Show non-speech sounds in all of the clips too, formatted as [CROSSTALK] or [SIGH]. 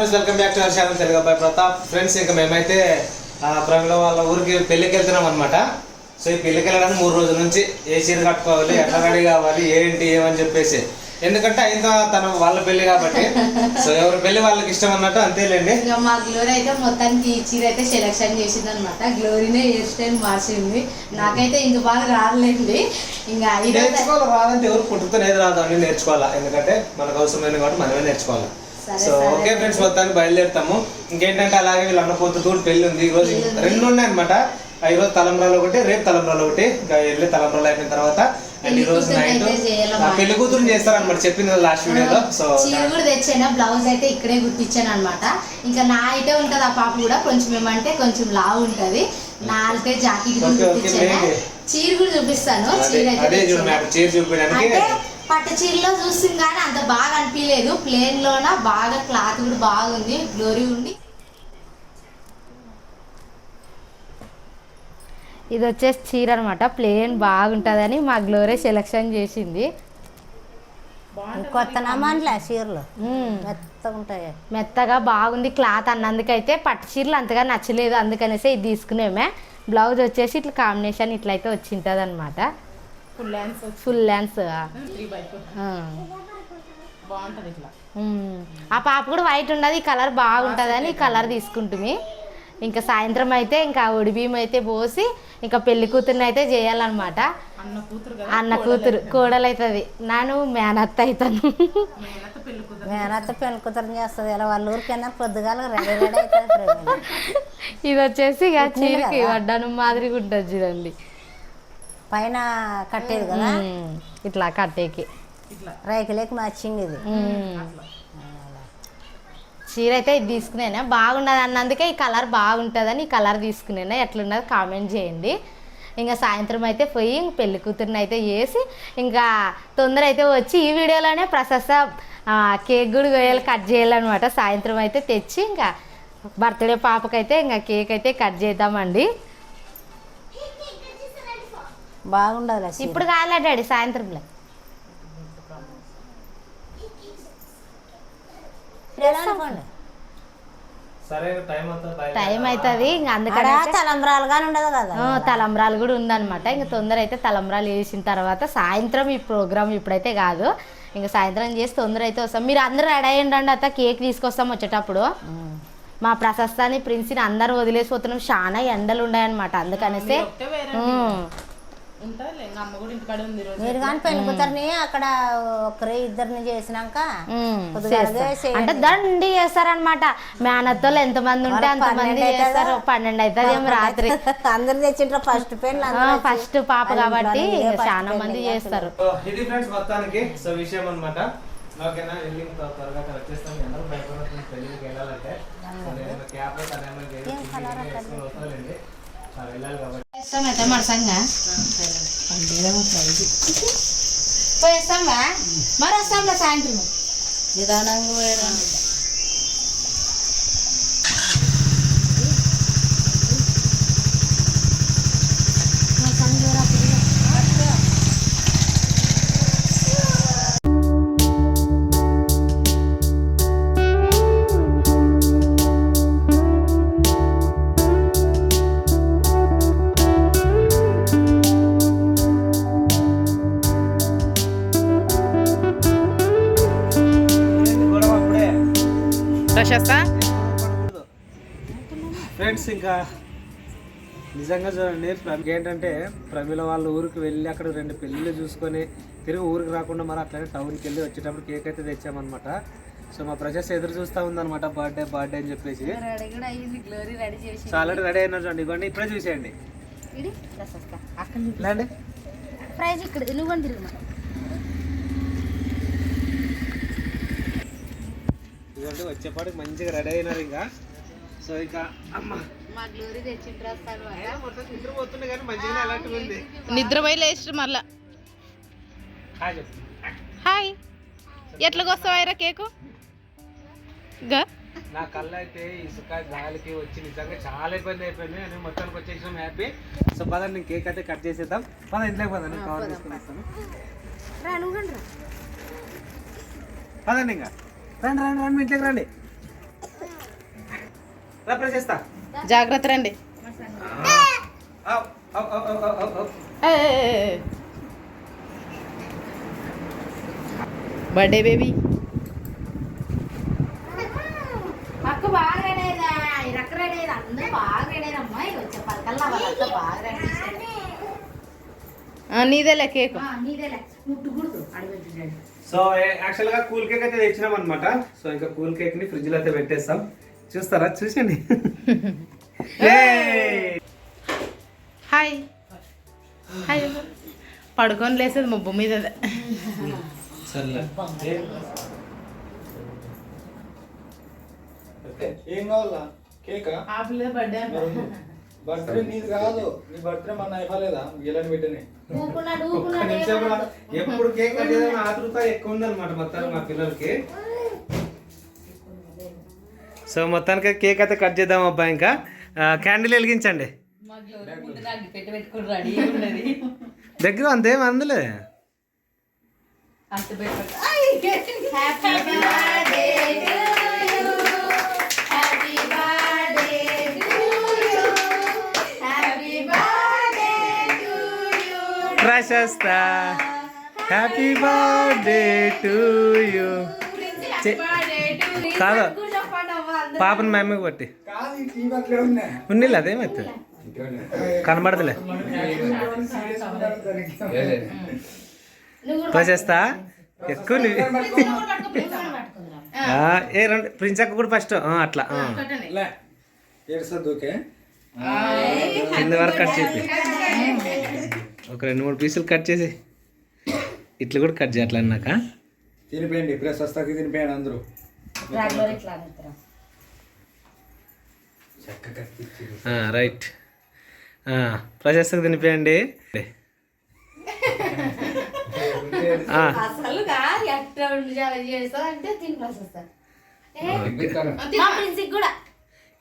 Friends welcome back to our channel Telugu అబ్బాయి Pratap. Friends ఇంకా మేమైతే ప్రమిళ వాళ్ళ ఊరికి పెళ్ళికి వెళ్తున్నాం అనమాట సో ఈ పెళ్ళికి వెళ్ళడానికి మూడు రోజుల నుంచి ఏ చీర కట్టుకోవాలి ఎట్లా రెడీ కావాలి ఏంటి ఏమని చెప్పేసి. ఎందుకంటే అయినా తన వాళ్ళ పెళ్ళి కాబట్టి. సో ఎవరి పెళ్ళి వాళ్ళకి ఇష్టం అన్నట్టు అంతేలేండి. మా గ్లోరీ అయితే మొత్తానికి ఈ చీర అయితే సెలెక్షన్ చేసింది అనమాట గ్లోరీనే హెయిర్ స్టైల్ మార్చింది. నాకైతే ఇంక బాగా రాలేండి ఇంకా నేర్చుకోవాలి రాదంటే ఎవరు పుట్టుతో ఏది రాదు అన్ని నేర్చుకోవాలా. ఎందుకంటే మనకు అవసరమైన కాబట్టి మనమే నేర్చుకోవాలి. సో. ఓకే ఫ్రెండ్స్ మొత్తానికి బయలుదేరుతాము. ఇంకేంటంటే అలాగే వీళ్ళు అన్న పొద్దు తోడు పెళ్ళి ఉంది. ఈ రోజు పెళ్ళి ఉంది. రెండు ఉన్నాయి అనమాట ఈ రోజు తలంబ్రాలు ఒకటి రేపు తలంబ్రాలు ఒకటి. వెళ్ళి తలంబ్రాలు అయిపోయిన తర్వాత అండ్ ఈ పెళ్ళి రోజు నైట్. పెళ్ళి కూతురు చేస్తారనమాట చెప్పింది లాస్ట్ వీడియోలో సో చీర కూడా తెచ్చాను. బ్లౌజ్ అయితే ఇక్కడే కుట్టించాను అనమాట ఇంకా నా అయితే ఉంటది ఆ పాప కూడా. కొంచెం ఏమంటే కొంచెం లావు ఉంటది. నా అయితే జాకెట్ కూడా చీర కూడా చూపిస్తాను. చీర అయితే అదే చూడు తెచ్చాను. మ్యామ్ చీర చూపించడానికి అంటే పట్టు చీరలో చూసింది కానీ అంత బాగా అనిపించలేదు. ప్లేన్ లోన బాగా క్లాత్ కూడా బాగుంది. గ్లోరీ ఉండి ఇది వచ్చేసి చీర అనమాట ప్లేన్ బాగుంటుందని మా గ్లోరీ సెలెక్షన్ చేసింది. కొత్త నమ్మన్లే చీరలు. మెత్తగా ఉంటాయి. మెత్తగా బాగుంది క్లాత్ అన్నందుకైతే పట్టు చీరలు అంతగా నచ్చలేదు. అందుకనేసి ఇది తీసుకునేమే. బ్లౌజ్ వచ్చేసి ఇట్లా కాంబినేషన్ ఇట్లయితే వచ్చింటుంది అనమాట ఫుల్ హ్యాండ్స్ ఫుల్ ఇట్లా. ఆ పాప కూడా వైట్ ఉన్నది ఈ కలర్ బాగుంటుందని ఈ కలర్ తీసుకుంటుంది. ఇంకా సాయంత్రం అయితే ఇంకా ఒడి బియ్యం అయితే పోసి ఇంకా పెళ్ళి కూతుర్ని అయితే చేయాలన్నమాట. అన్న కూతురు కదా అన్న కూతురు కోడలు అవుతుంది నాను మేనత్త అవుతాను మేనత్త పెళ్ళి కూతురు. చేస్తుంది. ఇలా వాళ్ళ ఊరికి కింద పొద్దుగాల రెడీ రెడీ అవుతుంది. ఇది వచ్చేసి ఇక చీరకి. వడ్డాను మాదిరిగా ఉంటుంది చూడండి. పైన కట్టేది కదా? ఇట్లా కట్టేకి. ఇట్లా. రైకులేకి మ్యాచింగ్ ఇది. చీర అయితే ఇది తీసుకునేనా? బాగున్నది అన్నందుకే ఈ కలర్ బాగుంటుందని ఈ కలర్ తీసుకునేనా? ఎట్లున్నది కామెంట్ చేయండి. ఇంకా సాయంత్రం అయితే పోయి ఇంక పెళ్ళి కూతురిని అయితే చేసి ఇంకా తొందర అయితే వచ్చి ఈ వీడియోలోనే ప్రశస్త కేక్ కూడా వేయాలి కట్ చేయాలన్నమాట. సాయంత్రం అయితే తెచ్చి ఇంకా బర్త్డే పాపకైతే ఇంకా కేక్ అయితే కట్ చేద్దామండి. బాగుండదు. ఇప్పుడు కాలే డాడీ సాయంత్రంలో. ఎలా అనుకోండి టైం అవుతుంది టైం అవుతుంది ఇంకా ఆడ అందుకని తలంబ్రాలు కానీ ఉండదు కదా తలంబ్రాలు కూడా ఉందన్నమాట ఇంకా తొందర అయితే తలంబ్రాలు వేసిన తర్వాత సాయంత్రం ఈ ప్రోగ్రామ్ ఇప్పుడైతే కాదు. ఇంకా సాయంత్రం చేసి తొందర అయితే వస్తాం. మీరు అందరూ రెడీ అయ్యండి అత్త కేక్ తీసుకొస్తాం వచ్చేటప్పుడు. మా ప్రశస్తాన్ని ప్రిన్సిని అందరూ వదిలేసిపోతున్నాం. చాలా ఎండలు ఉన్నాయన్నమాట అందుకనేసి. ఇంకా అమ్మ కూడా ఇంటికాడ ఉంది మీరు కానీ అక్కడ ఒకరి ఇద్దరిని చేసినాక. అంటే దండి చేస్తారనమాట మేనత్తలు ఎంతమంది ఉంటే మరి అంతమంది పన్నెండు అవుతుందా? చేస్తారు. పన్నెండు అవుతుంది ఏమో రాత్రి. అందరు తెచ్చింటారు ఫస్ట్ పెళ్ళి అందరూ వచ్చి ఫస్ట్ పాప కాబట్టి ఇదే first చాలా మంది చేస్తారు. సో ఇది ఫ్రెండ్స్ మొత్తానికి సో విషయం అన్నమాట. ఓకేనా? వెళ్ళి ఇంకా త్వరగా అక్కడ వచ్చేస్తాం అందరూ భయపడుతుంది పెళ్ళికి వెళ్ళాలంటే. సో నేను క్యాబ్ తనేమో వేరే టిఫిన్ వేసుకొని వస్తానండి ఆ, వెళ్ళాలి కాబట్టి. చేస్తామైతే మరసంగా పోయేస్తాంగా మరి వస్తాంలే సాయంత్రం నిదానంగా పోయడం. ప్రశస్త ఫ్రెండ్స్ ఇంకా నిజంగా చూడండి ఏంటంటే ప్రమిళ వాళ్ళ ఊరికి వెళ్ళి అక్కడ రెండు పెళ్ళిళ్ళు చూసుకొని తిరిగి ఊరికి రాకుండా మరి అట్లనే టౌన్కి వెళ్ళి వచ్చేటప్పుడు కేక్ అయితే తెచ్చామన్నమాట. సో మా ప్రజెస్ ఎదురు చూస్తూ ఉందన్నమాట బర్త్డే బర్త్డే అని చెప్పేసి. గ్లోరీ రెడీ చేసి సో ఆల్రెడీ రెడీ అయినా చూడండి ఇవ్వండి ఇప్పుడే చూసేయండి. ప్రైజ్ ఇక్కడ నువ్వు ఇదిగోండి వచ్చేపాటికి మంచిగా రెడీ అయినారు ఇంకా. సో ఇంకా అమ్మ. మా గ్లోరీ తెచ్చిన డ్రెస్ అనమాట అయినా మొత్తం నిద్ర పోతుంది కానీ మంచిగానే అలాంటివి ఉంది. నిద్రపోయి లేచి మళ్ళా. Hi hi. ఎట్లా వస్తావాయిరా కేకు? గా. నా కళ్ళు అయితే ఇసుక గాలికి వచ్చి నిజంగా చాలా ఇబ్బంది అయిపోయింది. నేను మొత్తానికి వచ్చేసాం హ్యాపీ. సో పదండి నేను కేక్ అయితే కట్ చేసేద్దాం. పద ఇంట్లోకి పదండి కవర్ తీసుకుని వస్తాను పదండి ఇంకా. రండి రండి రండి మీ ఇంట్లోకి రండి. రా జాగ్రత్త రండి. అవ్, అవ్, అవ్, అవ్, అవ్, అవ్, అవ్. బర్త్డే బేబీ అక్క బాగా అందరూ బాగా వచ్చే పలకల్లా వాళ్ళంతా బాగా రెడీ నీదేలే కేక్. ఆ, నీదేలే. ముట్టుకూడదు. సో యాక్చువల్గా కూల్ కేక్ అయితే తెచ్చినాం అనమాట సో ఇంకా కూల్ కేక్ని ఫ్రిడ్జ్లో అయితే పెట్టేస్తాం. చూస్తారా? చూసండి హాయ్ హాయ్ పడుకొని లేసేది ముబ్బు మీద ఏం? కావాలా? కేకా? బర్త్డే బర్త్డే నీది కాదు. నీ బర్త్డే మన అయిపోలేదా గెలని పెట్టని. ఊకున్నాడు ఒక్క నిమిషం. ఎప్పుడు కేక్ కట్ చేద్దాం ఆతృత ఎక్కువ ఉందన్నమాట మొత్తానికి మా పిల్లలకి. సో మొత్తానికి కేక్ అయితే కట్ చేద్దాం అబ్బా ఇంకా. క్యాండిల్ వెలిగించండి. దగ్గర అంతేం అందులే. Happy birthday happy birthday happy birthday Prashasta happy birthday to you కాదు. పాపని మా అమ్మకి పట్టి కాదు ఈ టీవీ అట్లే ఉన్నా ఉన్నిలే అదేమవుతుంది కనబడదులే ప్రశస్త ఎక్కువ ఏ రెండు ప్రిన్స్ అక్క కూడా ఫస్ట్. అట్లా కింద వరకు కట్ చేసి ఒక రెండు మూడు పీసులు కట్ చేసి ఇట్లా కూడా కట్ చేయాలి అన్నాక? తినిపోయండి ప్రెస్ వస్తాకి తినిపోయండి అందరూ. రైట్. ప్రశస్తకు తినిపోయండి. [LAUGHS] ఆ,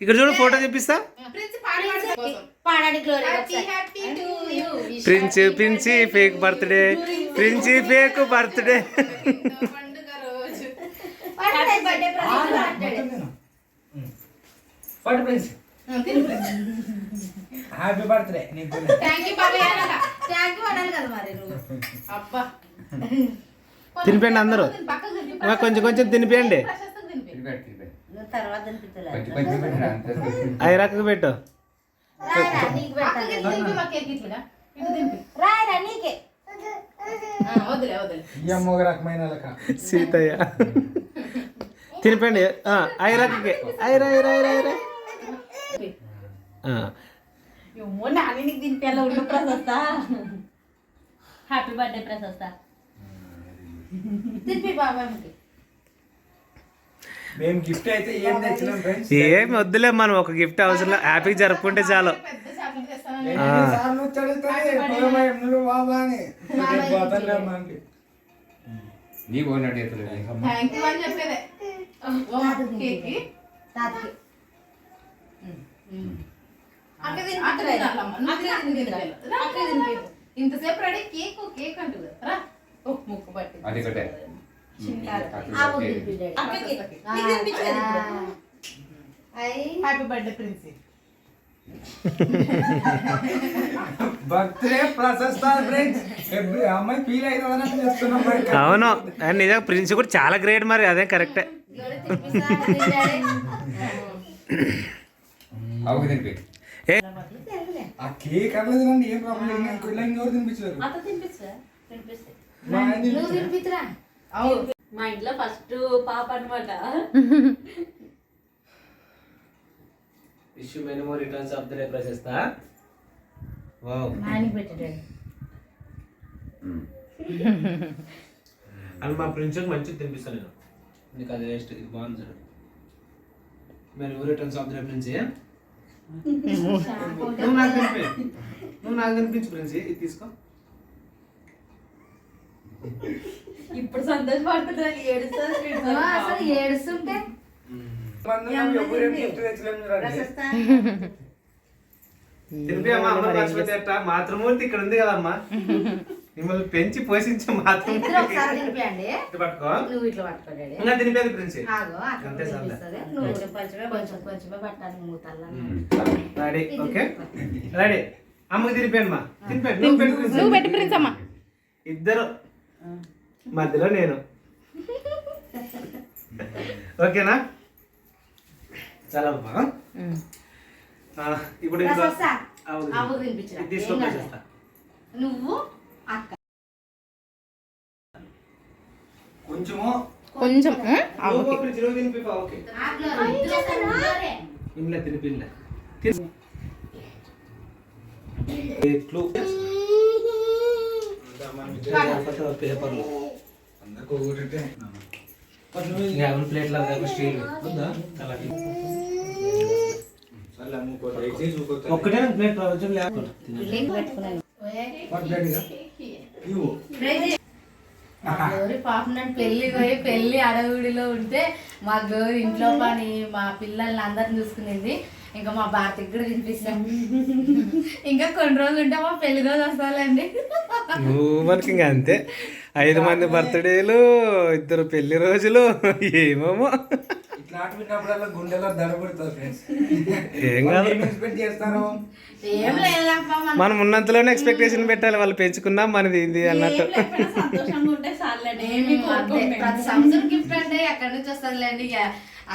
ఇక్కడ చూడు ఫోటో చూపిస్తా Prince Princy fake birthday Princy fake birthday happy నీకు అబ్బా. తినిపోయండి అందరూ. ఇంకా కొంచెం కొంచెం తినిపోయండి. తర్వాత తినిపించలేదు ఐరాకు పెట్టు సీతయ్య. తినిపోయండి ఐరాకి ఐరా ఐరా ఐరా ఐరా హ్యాపీ బర్త్డే ప్రశస్త. తిప్పి బాబాకి మేము గిఫ్ట్ అయితే ఏం తెచ్చినాం ఫ్రెండ్స్ ఏమి వద్దులే మనం ఒక గిఫ్ట్ అవసరం లేదు. హ్యాపీగా జరుపుకుంటే చాలు. నీ పోయినట్టు. ఇంతసేపు రెడీ కేక్ కేక్ అంటుంది. రా. ఓ ముక్కు పట్టి. అది ఒకటే. Happy birthday Princy. అవును. అండ్ నిజంగా ప్రిన్స్ కూడా చాలా గ్రేట్ మరి. అదే కరెక్టే ఆ కేక్ అన్నది రండి ఏం ప్రాబ్లం మా ఇంట్లో ఫస్ట్ పాప అనమాట wish you many more returns of the day Prashasta wow Nani పెట్టాడు మా ప్రిన్స్ మంచిగా తినిపిస్తాను నేను. నీకు అది వేస్ట్ ఇది బాగుంది many more returns of the day Prince నువ్వు నాకు తినిపి. నువ్వు నాకు తినిపించు ప్రిన్స్. ఇది తీసుకో. [LAUGHS] ఇప్పుడు సంతోషపడుతున్నారు ఏడుస్తారు అసలు ఏడుస్తుంటే మాతృమూర్తి ఇక్కడ ఉంది కదమ్మా. మిమ్మల్ని పెంచి పోషించి పట్టుకో. నువ్వు ఇట్లా ఇంకా తినిపేది ప్రిన్స్. అంతే రెడీ. ఓకే. రెడీ. అమ్మకి తినిపోయాను మా. తినిపోయాను నువ్వు పెట్టు ప్రిన్స్. నువ్వు పెట్టి ప్రిన్స్. అమ్మ ఇద్దరు. మధ్యలో నేను. ఓకేనా? చాలా బాగా ఆ, ఇప్పుడు. నువ్వు అక్క. కొంచెము. కొంచెం. ఇంట్లో తినిపిల్లే పేపర్లు. యాభై ప్లేట్ల స్టీల్. ఒక్కటే ప్లేట్ పాపం నన్ను పెళ్ళి పోయి పెళ్ళి అడవుడిలో ఉంటే మా గౌరి ఇంట్లో పని మా పిల్లల్ని అందరిని చూసుకునేది. ఇంకా మా భారతికి కూడా తినిపిస్తాం. [LAUGHS] ఇంకా కొన్ని రోజులు ఉంటే మా పెళ్ళి రోజు వస్తాలండి. నువ్వు మనకి ఇంకా అంతే. ఐదు మంది బర్త్డేలు ఇద్దరు పెళ్ళి రోజులు ఏమేమో. ఏం కాదు. మన ఉన్నంతలోనే ఎక్స్పెక్టేషన్ పెట్టాలి వాళ్ళు పెంచుకున్నాం మనది ఇది అన్నట్టు. ప్రతి సంవత్సరం గిఫ్ట్ అంటే ఎక్కడి నుంచి వస్తుందిలేండి ఇక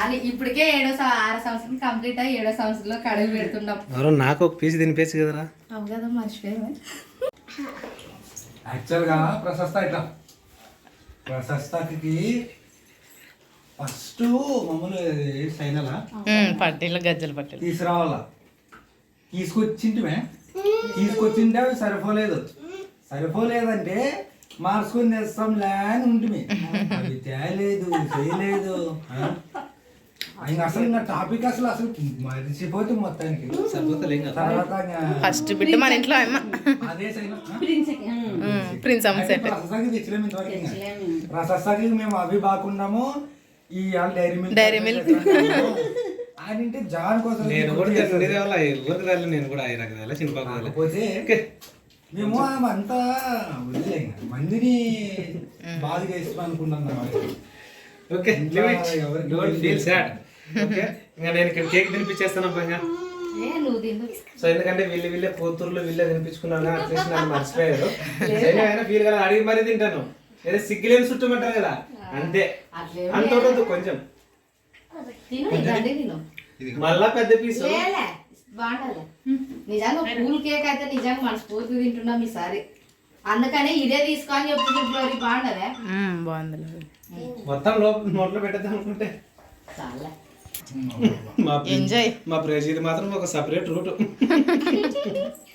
అని ఇప్పటికే ఏడో ఆరో సంవత్సరం కంప్లీట్ అయ్యి ఏడో సంవత్సరంలో కడుగు పెడుతున్నాం. నాకు ఒక పీస్ తినిపించు కదరా. అవు కదా మర్చిపోయాము యాక్చువల్గా ప్రశస్త ఇట్లా. ప్రశస్తకి ఫస్ట్ మమ్మల్ని సైనలా? పట్టీలు గజ్జలు పట్టీలు. తీసుకురావాలా? తీసుకొచ్చింటిమే. తీసుకొచ్చింటే అవి సరిపోలేదు. సరిపోలేదంటే మార్చుకొని తెస్తాంలే అని ఉంటుంది [LAUGHS] అవి తేలేదు చేయలేదు అసలు ఇంకా టాపిక్ అసలు అసలు మరిచిపోతే మొత్తానికి. సరిపోతలే ఇంకా. తర్వాత ఇంకా ఫస్ట్ బిడ్డ మన ఇంట్లో అమ్మ. అదే సైన. ప్రిన్స్ అమ్మ సెట్. రససాగి మేము అవి బాగుండాము ఈ డైరీ మిల్క్ milk. ఆయన ఇంటే జాన్ కోసం నేను కూడా ఎవరికి రాలి నేను కూడా ఐదు రకాల చిన్నపాకు రాలి కాకపోతే మేము అంతా వదిలే. మందిని బాగా చేస్తాం అనుకున్నాం okay don't feel sad okay? ఇంకా నేను ఇక్కడ కేక్ తినిపించేస్తాను అబ్బా ఏ నువ్వు తిందు సో ఎందుకంటే వీళ్ళు వీళ్ళే కూతుర్లు వీళ్ళే తినిపించుకున్నాను అట్లీస్ట్ నన్ను మర్చిపోయారు. ఫీల్ కదా అడిగి మరీ తింటాను. ఏదో సిగ్గులేని చుట్టమంటారు కదా. అంతే. అంత ఉండదు కొంచెం. తిను ఇదండి తిను. మళ్ళా పెద్ద పీసు బాగుండాలి. నిజంగా పూల్ కేక్ అయితే నిజంగా మనస్ఫూర్తి తింటున్నాం ఈసారి. అందుకని ఇదే తీసుకో అని ఫిబ్రవరి బాగుండదే? బాగుంది మొత్తం లోపల నోట్లో పెట్టేద్దాం అనుకుంటే. చాలా. మా ఎంజాయ్ మా ప్రేజీది మాత్రం ఒక సపరేట్ రూట్ [LAUGHS]